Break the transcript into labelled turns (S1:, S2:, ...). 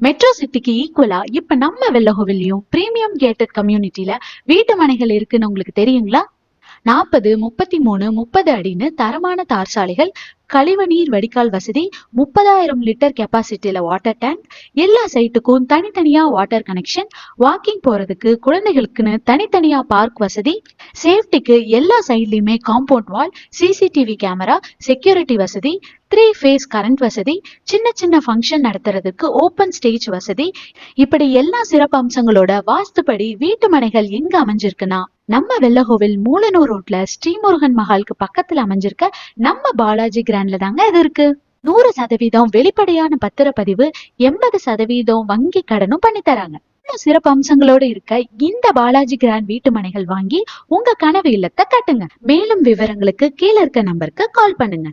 S1: Metro சிட்டிக்கு ஈக்குவலா இப்ப நம்ம வெள்ளகோவில்லையும் பிரீமியம் கேட்டட் கம்யூனிட்டில வீட்டு மனைகள் இருக்குன்னு உங்களுக்கு தெரியுங்களா? நாற்பது முப்பத்தி மூணு முப்பது அடின்னு தரமான தார் சாலைகள் கழிவுநீர் வடிகால் வசதி முப்பதாயிரம் லிட்டர் கெப்பாசிட்டியில வாட்டர் டேங்க் எல்லா சைட்டுக்கும் தனித்தனியா வாட்டர் கனெக்ஷன் வாக்கிங் போறதுக்கு குழந்தைகளுக்குன்னு தனித்தனியா பார்க் வசதி சேஃப்டிக்கு எல்லா சைட்லயுமே compound wall CCTV camera security வசதி த்ரீ ஃபேஸ் கரண்ட் வசதி சின்ன சின்ன ஃபங்க்ஷன் நடத்துறதுக்கு ஓப்பன் ஸ்டேஜ் வசதி. இப்படி எல்லா சிறப்பு அம்சங்களோட வாஸ்துப்படி வீட்டு மனைகள் எங்க அமைஞ்சிருக்குன்னா நம்ம வெள்ளகோவில் மூலனூர் ரோட்ல ஸ்ரீமுருகன் மஹாலுக்கு பக்கத்துல அமைஞ்சிருக்க நம்ம பாலாஜி கிராண்ட்ல தாங்க இது இருக்கு. நூறு சதவீதம் வெளிப்படையான பத்திரப்பதிவு எண்பது சதவீதம் வங்கி கடனும் பண்ணி தராங்க. இவ்வளவு சிறப்பு அம்சங்களோட இருக்க இந்த பாலாஜி கிராண்ட் வீட்டு மனைகள் வாங்கி உங்க கனவு இல்லத்தை கட்டுங்க. மேலும் விவரங்களுக்கு கீழே இருக்க நம்பருக்கு கால் பண்ணுங்க.